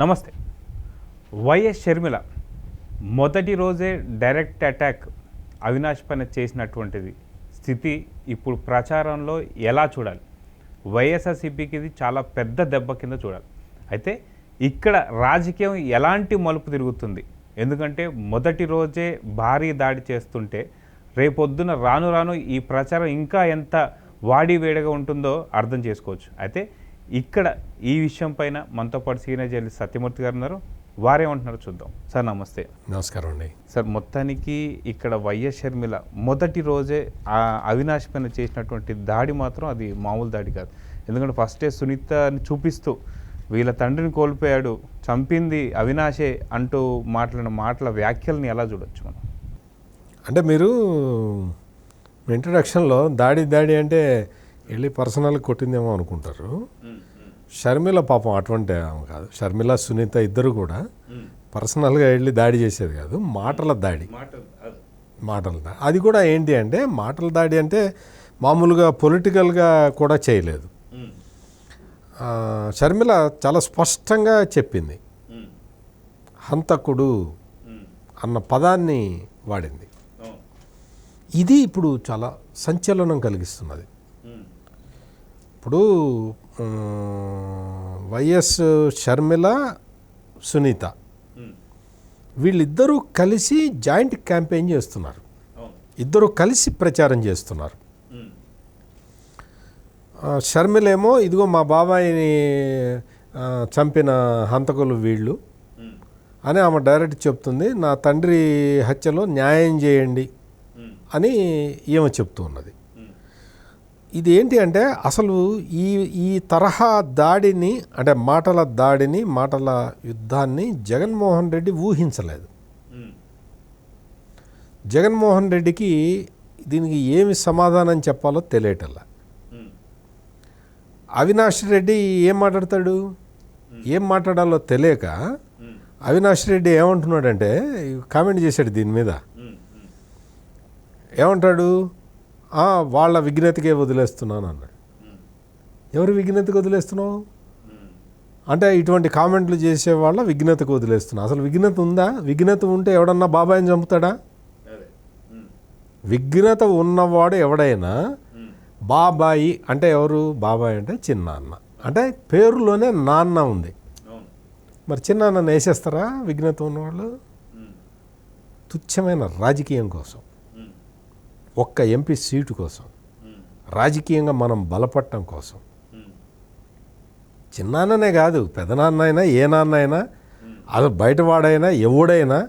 నమస్తే. వైఎస్ షర్మిల మొదటి రోజే డైరెక్ట్ అటాక్ అవినాష్ పైన చేసినటువంటిది స్థితి ఇప్పుడు ప్రచారంలో ఎలా చూడాలి? వైఎస్ఆర్సీపీకి ఇది చాలా పెద్ద దెబ్బ కింద చూడాలి. అయితే ఇక్కడ రాజకీయం ఎలాంటి మలుపు తిరుగుతుంది? ఎందుకంటే మొదటి రోజే భారీ దాడి చేస్తుంటే రేపొద్దున రాను రాను ఈ ప్రచారం ఇంకా ఎంత వాడి వేడిగా ఉంటుందో అర్థం చేసుకోవచ్చు. అయితే ఇక్కడ ఈ విషయం పైన మనతో పాటు సీనియర్ జర్నలిస్ట్ సత్యమూర్తి గారు ఉన్నారు. వారేమంటున్నారో చూద్దాం. సార్ నమస్తే. నమస్కారం అండి. సార్ మొత్తానికి ఇక్కడ వైఎస్ షర్మిల మొదటి రోజే ఆ అవినాష్ పైన చేసినటువంటి దాడి మాత్రం అది మామూలు దాడి కాదు. ఎందుకంటే ఫస్టే సునీతని చూపిస్తూ వీళ్ళ తండ్రిని కోల్పోయాడు చంపింది అవినాషే అంటూ మాట్లాడిన మాటల వ్యాఖ్యల్ని ఎలా చూడొచ్చు మనం? అంటే మీరు ఇంట్రడక్షన్లో దాడి దాడి అంటే వెళ్ళి పర్సనల్ కొట్టిందేమో అనుకుంటారు. షర్మిల పాపం అటువంటి ఆమె కాదు. షర్మిల సునీత ఇద్దరు కూడా పర్సనల్గా వెళ్ళి దాడి చేసేది కాదు. మాటల దాడి. మాటల దాడి. అది కూడా ఏంటి అంటే మాటల దాడి అంటే మామూలుగా పొలిటికల్గా కూడా చేయలేదు. షర్మిల చాలా స్పష్టంగా చెప్పింది. హంతకుడు అన్న పదాన్ని వాడింది. ఇది ఇప్పుడు చాలా సంచలనం కలిగిస్తున్నది. ఇప్పుడు వైఎస్ షర్మిల సునీత. వీళ్ళిద్దరూ కలిసి జాయింట్ క్యాంపెయిన్ చేస్తున్నారు. ఇద్దరు కలిసి ప్రచారం చేస్తున్నారు. షర్మిలేమో ఇదిగో మా బాబాయిని చంపిన హంతకులు వీళ్ళు అని ఆమె డైరెక్ట్ చెప్తుంది నా తండ్రి హత్యలో న్యాయం చేయండి అని ఈమె చెప్తూ ఉన్నది. ఇది ఏంటి అంటే అసలు ఈ ఈ తరహా దాడిని అంటే మాటల దాడిని మాటల యుద్ధాన్ని జగన్మోహన్ రెడ్డి ఊహించలేదు. జగన్మోహన్ రెడ్డికి దీనికి ఏమి సమాధానం చెప్పాలో తెలియటల్లా అవినాష్ రెడ్డి ఏం మాట్లాడతాడు? ఏం మాట్లాడాలో తెలియక అవినాష్ రెడ్డి ఏమంటున్నాడంటే కామెంట్ చేశాడు దీని మీద. ఏమంటాడు? "ఆ, వాళ్ళ విఘ్నతకే వదిలేస్తున్నాను అన్నాడు. ఎవరు విఘ్నతకు వదిలేస్తున్నావు? అంటే ఇటువంటి కామెంట్లు చేసే వాళ్ళ విఘ్నతకు వదిలేస్తున్నావు అసలు విఘ్నత ఉందా? విఘ్నత ఉంటే ఎవడన్నా బాబాయిని చంపుతాడా? విఘ్నత ఉన్నవాడు ఎవడైనా బాబాయి అంటే ఎవరు? బాబాయ్ అంటే చిన్నాన్న. అంటే పేరులోనే నాన్న ఉంది. మరి చిన్నాన్నని వేసేస్తారా విఘ్నత ఉన్నవాళ్ళు? తుచ్చమైన రాజకీయం కోసం. ఒక్క ఎంపీ సీటు కోసం రాజకీయంగా మనం బలపడటం కోసం. చిన్నాన్ననే కాదు పెదనాన్న అయినా ఏ నాన్న అయినా అది బయటవాడైనా ఎవడైనా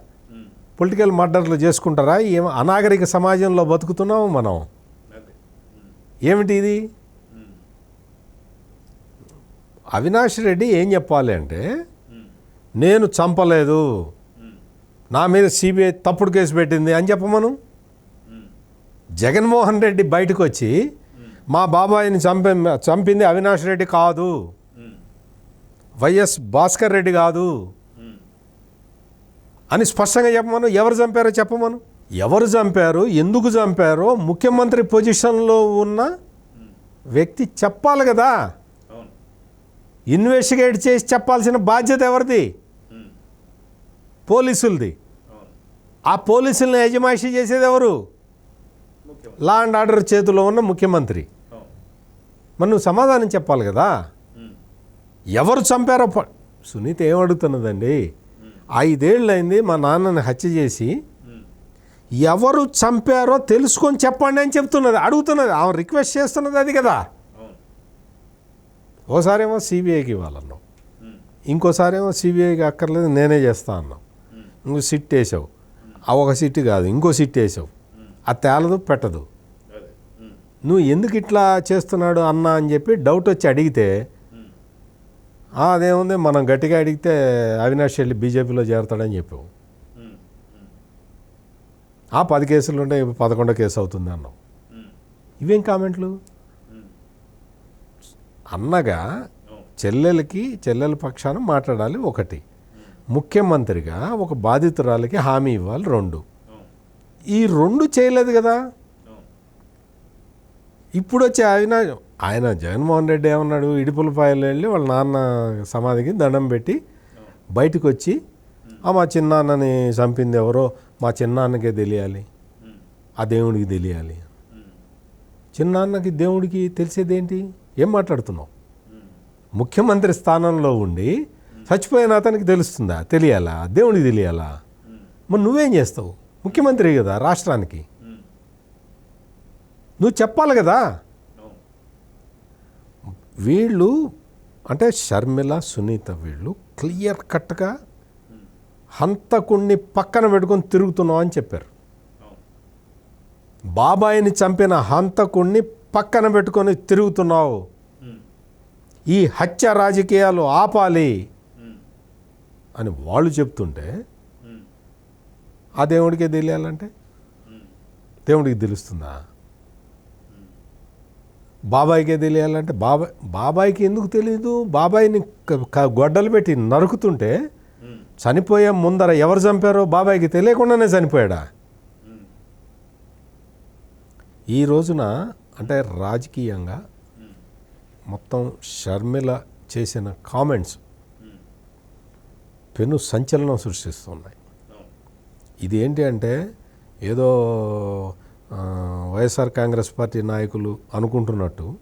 పొలిటికల్ మర్డర్లు చేసుకుంటారా? ఏం అనాగరిక సమాజంలో బతుకుతున్నాము మనం. ఏమిటి ఇది? అవినాష్ రెడ్డి ఏం చెప్పాలి అంటే నేను చంపలేదు. నా మీద సిబిఐ తప్పుడు కేసు పెట్టింది అని చెప్పమను. జగన్మోహన్ రెడ్డి బయటకు వచ్చి మా బాబాయిని చంపి చంపింది అవినాష్ రెడ్డి కాదు. వైఎస్ భాస్కర్ రెడ్డి కాదు. అని స్పష్టంగా చెప్పమను. ఎవరు చంపారో చెప్పమను. ఎవరు చంపారు ఎందుకు చంపారో ముఖ్యమంత్రి పొజిషన్లో ఉన్న వ్యక్తి చెప్పాలి కదా. ఇన్వెస్టిగేట్ చేసి చెప్పాల్సిన బాధ్యత ఎవరిది? పోలీసులది. ఆ పోలీసుల్ని యజమాయిషీ చేసేది ఎవరు? లా అండ్ ఆర్డర్ చేతిలో ఉన్న ముఖ్యమంత్రి. మరి నువ్వు సమాధానం చెప్పాలి కదా? ఎవరు చంపారో సునీత ఏం అడుగుతున్నదండి? ఐదేళ్ళు అయింది మా నాన్నని హత్య చేసి. ఎవరు చంపారో తెలుసుకొని చెప్పండి అని చెప్తున్నది అడుగుతున్నది. ఆమె రిక్వెస్ట్ చేస్తున్నది అది కదా? ఓసారేమో సిబిఐకి ఇవ్వాలన్నావు. ఇంకోసారేమో సిబిఐకి అక్కర్లేదు నేనే చేస్తా అన్నావు. ఇంకో సిట్ వేసావు ఆ ఒక సిట్ కాదు ఇంకో సిట్ వేసావు అది తేలదు పెట్టదు. నువ్వు ఎందుకు ఇట్లా చేస్తున్నాడు అన్న అని చెప్పి డౌట్ వచ్చి అడిగితే అదేముంది మనం గట్టిగా అడిగితే అవినాష్ వెళ్ళి బీజేపీలో చేరతాడని చెప్పావు. ఆ పది కేసులు ఉంటే పదకొండో కేసు అవుతుంది అన్నావు. ఇవేం కామెంట్లు? అన్నగా చెల్లెలకి చెల్లెల పక్షాన మాట్లాడాలి ఒకటి. ముఖ్యమంత్రిగా ఒక బాధితురాలకి హామీ ఇవ్వాలి రెండు. ఈ రెండు చేయలేదు కదా. ఇప్పుడు వచ్చి ఆయన ఆయన జగన్మోహన్ రెడ్డి ఏమన్నాడు ఇడుపులపాయలు వెళ్ళి వాళ్ళ నాన్న సమాధికి దండం పెట్టి బయటకు వచ్చి "ఆ, మా చిన్నాన్నని చంపింది ఎవరో మా చిన్నాన్నకే తెలియాలి. ఆ దేవుడికి తెలియాలి. చిన్నాన్నకి దేవుడికి తెలిసేదేంటి? ఏం మాట్లాడుతున్నావు? ముఖ్యమంత్రి స్థానంలో ఉండి చచ్చిపోయిన అతనికి తెలుస్తుందా? తెలియాలా? దేవుడికి తెలియాలా? మరి నువ్వేం చేస్తావు? ముఖ్యమంత్రి కదా రాష్ట్రానికి. నువ్వు చెప్పాలి కదా. వీళ్ళు అంటే షర్మిల సునీత వీళ్ళు క్లియర్ కట్గా హంతకుణ్ణి పక్కన పెట్టుకొని తిరుగుతున్నావు అని చెప్పారు. బాబాయిని చంపిన హంతకుణ్ణి పక్కన పెట్టుకొని తిరుగుతున్నావు. ఈ హత్య రాజకీయాలు ఆపాలి అని వాళ్ళు చెప్తుంటే ఆ దేవుడికే తెలియాలంటే? దేవుడికి తెలుస్తుందా? బాబాయికే తెలియాలంటే బాబాయ్ బాబాయికి ఎందుకు తెలియదు బాబాయిని గొడ్డలు పెట్టి నరుకుతుంటే చనిపోయే ముందర ఎవరు చంపారో బాబాయికి తెలియకుండానే చనిపోయాడా? ఈ రోజున అంటే రాజకీయంగా మొత్తం షర్మిల చేసిన కామెంట్స్ పెను సంచలనం సృష్టిస్తున్నాయి. ఇది ఏంటి అంటే ఏదో వైఎస్ఆర్ కాంగ్రెస్ పార్టీ నాయకులు అనుకుంటున్నట్టు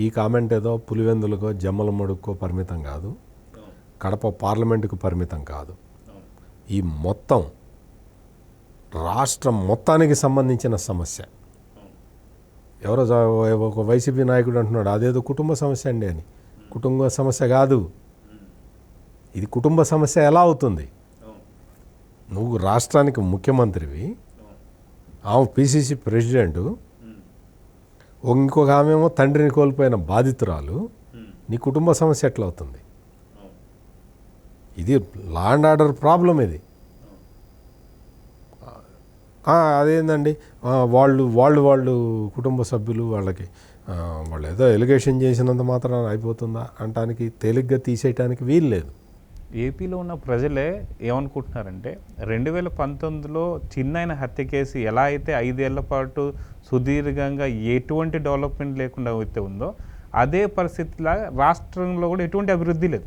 ఈ కామెంట్ ఏదో పులివెందులకో జమ్మల మడుక్కో పరిమితం కాదు. కడప పార్లమెంటుకు పరిమితం కాదు. ఈ మొత్తం రాష్ట్రం మొత్తానికి సంబంధించిన సమస్య. ఎవరో ఒక వైసీపీ నాయకుడు అంటున్నాడు అదేదో కుటుంబ సమస్య అండి అని. కుటుంబ సమస్య కాదు. ఇది కుటుంబ సమస్య ఎలా అవుతుంది? నువ్వు రాష్ట్రానికి ముఖ్యమంత్రివి. ఆమె పిసిసి ప్రెసిడెంటు. ఇంకొక ఆమెమో తండ్రిని కోల్పోయిన బాధితురాలు. నీ కుటుంబ సమస్య ఎట్లా అవుతుంది? ఇది లా అండ్ ఆర్డర్ ప్రాబ్లం ఇది. అదేందండి? వాళ్ళు వాళ్ళు వాళ్ళు కుటుంబ సభ్యులు వాళ్ళకి వాళ్ళు ఏదో ఎలిగేషన్ చేసినంత మాత్రం అయిపోతుందా? అంటానికి తేలిగ్గా తీసేయటానికి వీలు లేదు. ఏపీలో ఉన్న ప్రజలే ఏమనుకుంటున్నారంటే రెండు వేల పంతొమ్మిదిలో చిన్నైన హత్య కేసు ఎలా అయితే ఐదేళ్ళ పాటు సుదీర్ఘంగా ఎటువంటి డెవలప్మెంట్ లేకుండా అయితే ఉందో అదే పరిస్థితిలా రాష్ట్రంలో కూడా ఎటువంటి అభివృద్ధి లేదు.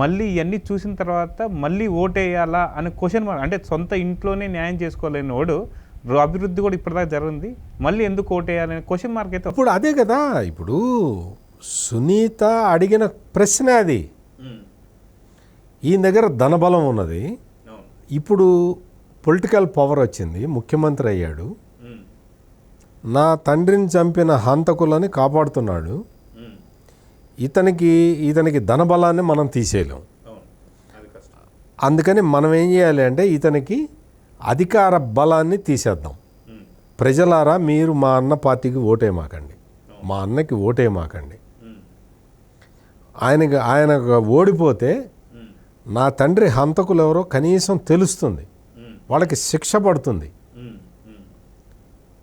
మళ్ళీ ఇవన్నీ చూసిన తర్వాత మళ్ళీ ఓటేయాలా అనే క్వశ్చన్ మార్క్ అంటే సొంత ఇంట్లోనే న్యాయం చేసుకోలేని వాడు అభివృద్ధి కూడా ఇప్పటిదాకా జరిగింది. మళ్ళీ ఎందుకు ఓటేయాలనే క్వశ్చన్ మార్క్ అయితే ఇప్పుడు అదే కదా ఇప్పుడు సునీత అడిగిన ప్రశ్న అది. ఈయన దగ్గర ధనబలం ఉన్నది. ఇప్పుడు పొలిటికల్ పవర్ వచ్చింది. ముఖ్యమంత్రి అయ్యాడు. నా తండ్రిని చంపిన హంతకులని కాపాడుతున్నాడు. ఇతనికి ఇతనికి ధనబలాన్ని మనం తీసేయలేం. అందుకని మనం ఏం చేయాలి అంటే ఇతనికి అధికార బలాన్ని తీసేద్దాం. ప్రజలారా మీరు మా అన్న పార్టీకి ఓటేమాకండి మా అన్నకి ఓటేమాకండి ఆయనకి ఆయన ఓడిపోతే నా తండ్రి హంతకులు ఎవరో కనీసం తెలుస్తుంది. వాళ్ళకి శిక్ష పడుతుంది.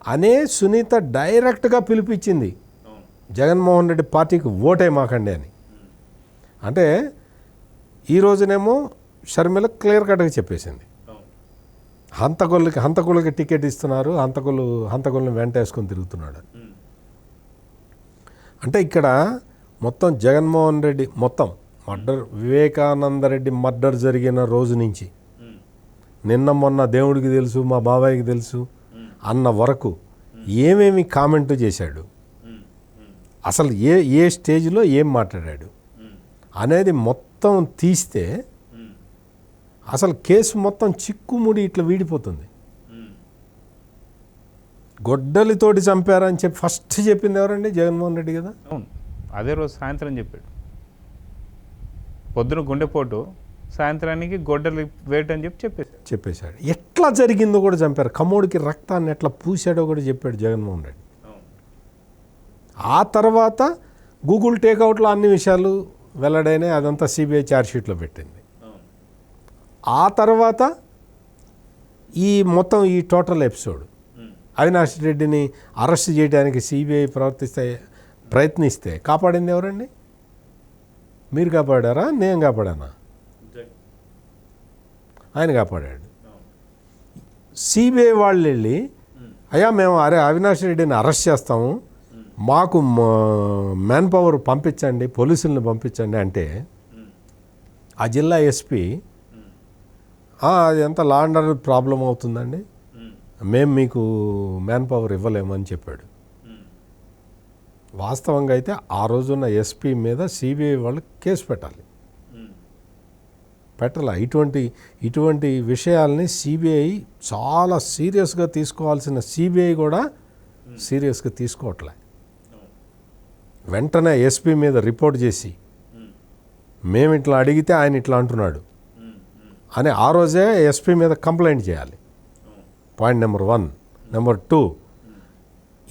అనే సునీత డైరెక్ట్గా పిలిపించింది. జగన్మోహన్ రెడ్డి పార్టీకి ఓటే మాకండి అని. అంటే ఈ రోజునేమో షర్మిల క్లియర్ కట్గా చెప్పేసింది. హంతకులకి హంతకులకి టికెట్ ఇస్తున్నారు. హంతకులు హంతకులను వెంటేసుకొని తిరుగుతున్నాడు. అంటే ఇక్కడ మొత్తం జగన్మోహన్ రెడ్డి మొత్తం మర్డర్ వివేకానంద రెడ్డి మర్డర్ జరిగిన రోజు నుంచి. నిన్న మొన్న దేవుడికి తెలుసు మా బాబాయికి తెలుసు అన్న వరకు ఏమేమి కామెంట్ చేశాడు? అసలు ఏ ఏ స్టేజ్లో ఏం మాట్లాడాడు? అనేది మొత్తం తీస్తే అసలు కేసు మొత్తం చిక్కుముడి ఇట్లా వీడిపోతుంది. గొడ్డలితోటి చంపారని చెప్పి ఫస్ట్ చెప్పింది ఎవరండి? జగన్మోహన్ రెడ్డి కదా? అవును. అదే రోజు సాయంత్రం చెప్పాడు. పొద్దున గుండెపోటు సాయంత్రానికి గొడ్డలి వేటు అని చెప్పి చెప్పేశాడు చెప్పేశాడు. ఎట్లా జరిగిందో కూడా చంపారు. కమ్మోడికి రక్తాన్ని ఎట్లా పూసాడో కూడా చెప్పాడు జగన్మోహన్ రెడ్డి. ఆ తర్వాత గూగుల్ టేక్అవుట్లో అన్ని విషయాలు వెల్లడైనా అదంతా సిబిఐ ఛార్జ్షీట్లో పెట్టింది. ఆ తర్వాత ఈ మొత్తం ఈ టోటల్ ఎపిసోడ్ అవినాష్ రెడ్డిని అరెస్ట్ చేయడానికి సిబిఐ ప్రవర్తిస్తే ప్రయత్నిస్తే కాపాడింది ఎవరండి? మీరు కాపాడారా? నేను కాపాడానా? ఆయన కాపాడాడు. సిబిఐ వాళ్ళు వెళ్ళి అయ్యా మేము అరే అవినాష్ రెడ్డిని అరెస్ట్ చేస్తాము. మాకు మ్యాన్ పవర్ పంపించండి పోలీసుల్ని పంపించండి అంటే ఆ జిల్లా ఎస్పీ అది ఎంత లాండర్ ప్రాబ్లం అవుతుందండి. మేము మీకు మ్యాన్ పవర్ ఇవ్వలేమని చెప్పాడు. వాస్తవంగా అయితే ఆ రోజున్న ఎస్పీ మీద సిబిఐ వాళ్ళు కేసు పెట్టాలి. పెట్టాల? ఇటువంటి ఇటువంటి విషయాల్ని సిబిఐ చాలా సీరియస్గా తీసుకోవాల్సిన సిబిఐ కూడా సీరియస్గా తీసుకోవట్లే. వెంటనే ఎస్పీ మీద రిపోర్ట్ చేసి మేము ఇట్లా అడిగితే ఆయన ఇట్లా అంటున్నాడు అని ఆ రోజే ఎస్పీ మీద కంప్లైంట్ చేయాలి. Point number one. Number two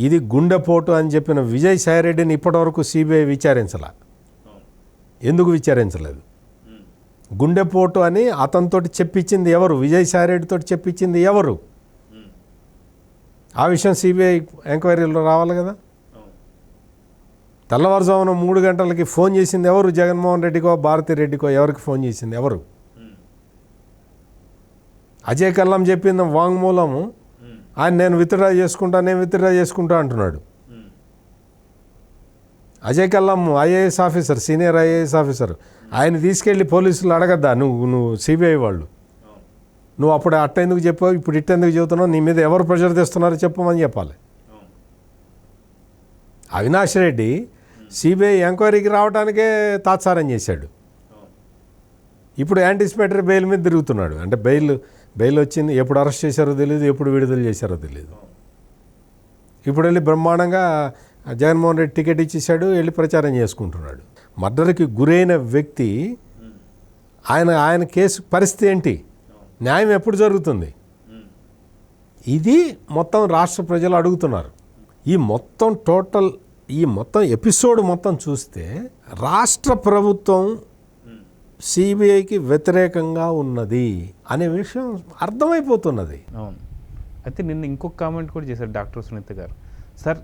ఇది గుండెపోటు అని చెప్పిన విజయ్ సాయిరెడ్డిని ఇప్పటివరకు సిబిఐ విచారించలా. ఎందుకు విచారించలేదు? గుండెపోటు అని అతనితోటి చెప్పించింది ఎవరు? విజయ్ సాయిరెడ్డితో చెప్పించింది ఎవరు? ఆ విషయం సిబిఐ ఎంక్వైరీలో రావాలి కదా? తెల్లవారుజామున మూడు గంటలకి ఫోన్ చేసింది ఎవరు? జగన్మోహన్ రెడ్డికో భారతి రెడ్డికో ఎవరికి ఫోన్ చేసింది? ఎవరు? అజయ్ కల్లం చెప్పింది వాంగ్మూలము. ఆయన నేను విత్డ్రా చేసుకుంటా నేను విత్డ్రా చేసుకుంటా అంటున్నాడు. Ajay Kallam IAS officer senior IAS officer. ఆయన తీసుకెళ్ళి పోలీసులు అడగద్దా నువ్వు నువ్వు సిబిఐ వాళ్ళు. నువ్వు అప్పుడు అట్ట ఎందుకు చెప్పావు ఇప్పుడు ఇట్ట ఎందుకు చెబుతున్నావు నీ మీద ఎవరు ప్రెషర్ తెస్తున్నారో చెప్పమని చెప్పాలి. అవినాష్ రెడ్డి సిబిఐ ఎంక్వైరీకి రావడానికే తాత్సారం చేశాడు. ఇప్పుడు యాంటిసిపేటరీ బెయిల్ మీద తిరుగుతున్నాడు. అంటే బెయిల్ బెయిల్ వచ్చింది ఎప్పుడు అరెస్ట్ చేశారో తెలియదు ఎప్పుడు విడుదల చేశారో తెలియదు ఇప్పుడు వెళ్ళి బ్రహ్మాండంగా జగన్మోహన్ రెడ్డి టికెట్ ఇచ్చేసాడు వెళ్ళి ప్రచారం చేసుకుంటున్నాడు. మర్డర్కి గురైన వ్యక్తి ఆయన ఆయన కేసు పరిస్థితి ఏంటి? న్యాయం ఎప్పుడు జరుగుతుంది? ఇది మొత్తం రాష్ట్ర ప్రజలు అడుగుతున్నారు. ఈ మొత్తం టోటల్ ఈ మొత్తం ఎపిసోడ్ మొత్తం చూస్తే రాష్ట్ర ప్రభుత్వం సిబిఐకి వ్యతిరేకంగా ఉన్నది అనే విషయం అర్థమైపోతున్నది. అవును. అయితే నిన్న ఇంకొక కామెంట్ కూడా చేశారు డాక్టర్ సునీత గారు. సార్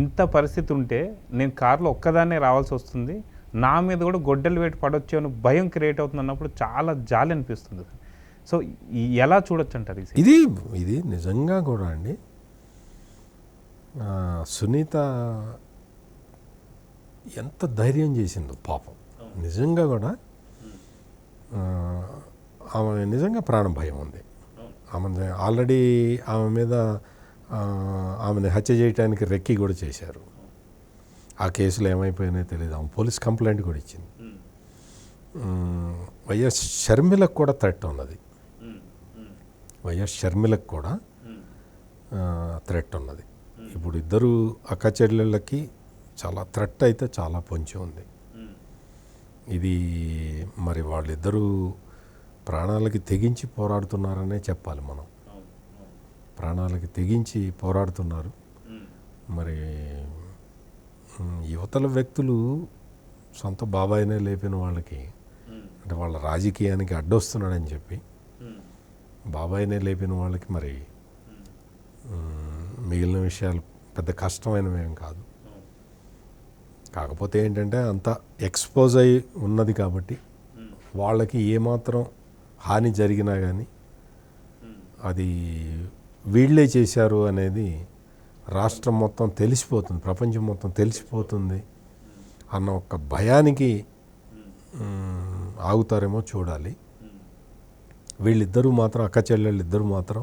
ఇంత పరిస్థితి ఉంటే నేను కార్లో ఒక్కదాన్నే రావాల్సి వస్తుంది. నా మీద కూడా గొడ్డలు వేటి పడవచ్చు అని భయం క్రియేట్ అవుతుంది అన్నప్పుడు చాలా జాలి అనిపిస్తుంది. సార్ సో ఎలా చూడొచ్చు అంటారు ఇది ఇది నిజంగా కూడా అండి. సునీత ఎంత ధైర్యం చేసిందో పాపం. నిజంగా కూడా ఆమె నిజంగా ప్రాణ భయం ఉంది. ఆమె ఆల్రెడీ ఆమె మీద ఆమెను హత్య చేయడానికి రెక్కి కూడా చేశారు. ఆ కేసులో ఏమైపోయినాయో తెలియదు ఆమె పోలీస్ కంప్లైంట్ కూడా ఇచ్చింది. వైఎస్ షర్మిలకు కూడా థ్రెట్ ఉన్నది. వైఎస్ షర్మిలకు కూడా థ్రెట్ ఉన్నది. ఇప్పుడు ఇద్దరు అక్క చెల్లెళ్ళకి చాలా థ్రెట్ అయితే చాలా పొంచి ఉంది. ఇది మరి వాళ్ళిద్దరూ ప్రాణాలకి తెగించి పోరాడుతున్నారనే చెప్పాలి మనం. ప్రాణాలకి తెగించి పోరాడుతున్నారు. మరి యువతల వ్యక్తులు సొంత బాబాయినే లేపిన వాళ్ళకి అంటే వాళ్ళ రాజకీయానికి అడ్డొస్తున్నాడని చెప్పి బాబాయినే లేపిన వాళ్ళకి మరి మిగిలిన విషయాలు పెద్ద కష్టమైనవేం కాదు. కాకపోతే ఏంటంటే అంత ఎక్స్పోజ్ అయి ఉన్నది కాబట్టి వాళ్ళకి ఏమాత్రం హాని జరిగినా కానీ అది వీళ్ళే చేశారు అనేది రాష్ట్రం మొత్తం తెలిసిపోతుంది ప్రపంచం మొత్తం తెలిసిపోతుంది అన్న ఒక భయానికి ఆగుతారేమో చూడాలి. వీళ్ళిద్దరూ మాత్రం అక్క చెల్లెళ్ళు ఇద్దరు మాత్రం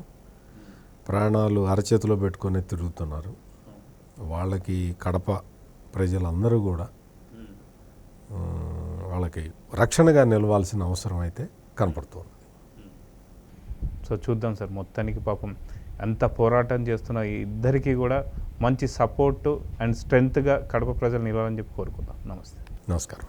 ప్రాణాలు అరచేతిలో పెట్టుకొని తిరుగుతున్నారు. వాళ్ళకి కడప ప్రజలందరూ కూడా ఉమ్, వాళ్ళకి రక్షణగా నిలవాల్సిన అవసరం అయితే కనపడుతుంది. సో చూద్దాం సార్ మొత్తానికి పాపం ఎంత పోరాటం చేస్తున్న ఇద్దరికి కూడా మంచి సపోర్టు అండ్ స్ట్రెంగ్త్గా కడప ప్రజలు నిలవాలని చెప్పి కోరుకుందాం. నమస్తే. నమస్కారం.